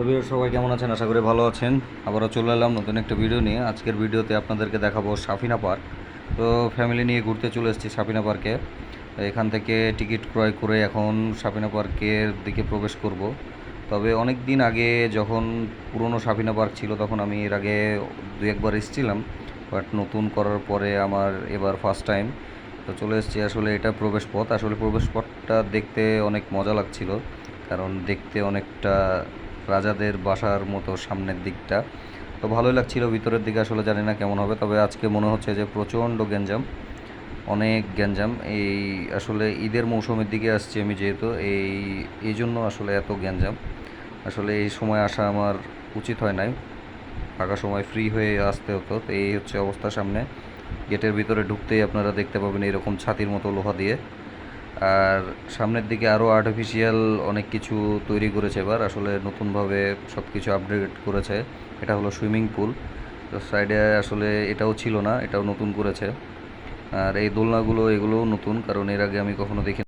তো সবাই কেমন আছেন? আশা করি ভালো আছেন। আবারও চলে এলাম নতুন একটা ভিডিও নিয়ে। আজকের ভিডিওতে আপনাদেরকে দেখাবো সাফিনা পার্ক। তো ফ্যামিলি নিয়ে ঘুরতে চলে এসেছি সাফিনা পার্কে। এখান থেকে টিকিট ক্রয় করে এখন সাফিনা পার্কের দিকে প্রবেশ করব। তবে অনেক দিন আগে যখন পুরনো সাফিনা পার্ক ছিল, তখন আমি এর আগে দু একবার এসেছিলাম। বাট নতুন করার পরে আমার এবার ফার্স্ট টাইম তো চলে এসেছি আসলে এটা প্রবেশ পথ। আসলে প্রবেশ পথটা দেখতে অনেক মজা লাগছিল। কারণ দেখতে অনেকটা রাজাদের বাসার মতো সামনের দিকটা। তো ভালোই লাগছিল, ভিতরের দিকে আসলে জানি না কেমন হবে, তবে আজকে মনে হচ্ছে যে প্রচণ্ড গ্যাঞ্জাম, অনেক গ্যাঞ্জাম। এই আসলে ঈদের মৌসুমের দিকে আসছি আমি যেহেতু, এই এই জন্য আসলে এত গ্যাঞ্জাম। আসলে এই সময় আসা আমার উচিত হয় নাই। ফাঁকা সময় ফ্রি হয়ে আসতে হতো, তো এই হচ্ছে অবস্থা সামনে। গেটের ভিতরে ঢুকতেই আপনারা দেখতে পাবেন এরকম ছাতির মতো লোহা দিয়ে। আর সামনের দিকে আরও আর্টিফিশিয়াল অনেক কিছু তৈরি করেছে এবার, আসলে নতুনভাবে সব কিছু আপডেট করেছে। এটা হলো সুইমিং পুল সাইডে আসলে এটাও ছিল না, এটাও নতুন করেছে। আর এই দোলনাগুলো, এগুলোও নতুন, কারণ এর আগে আমি কখনো দেখি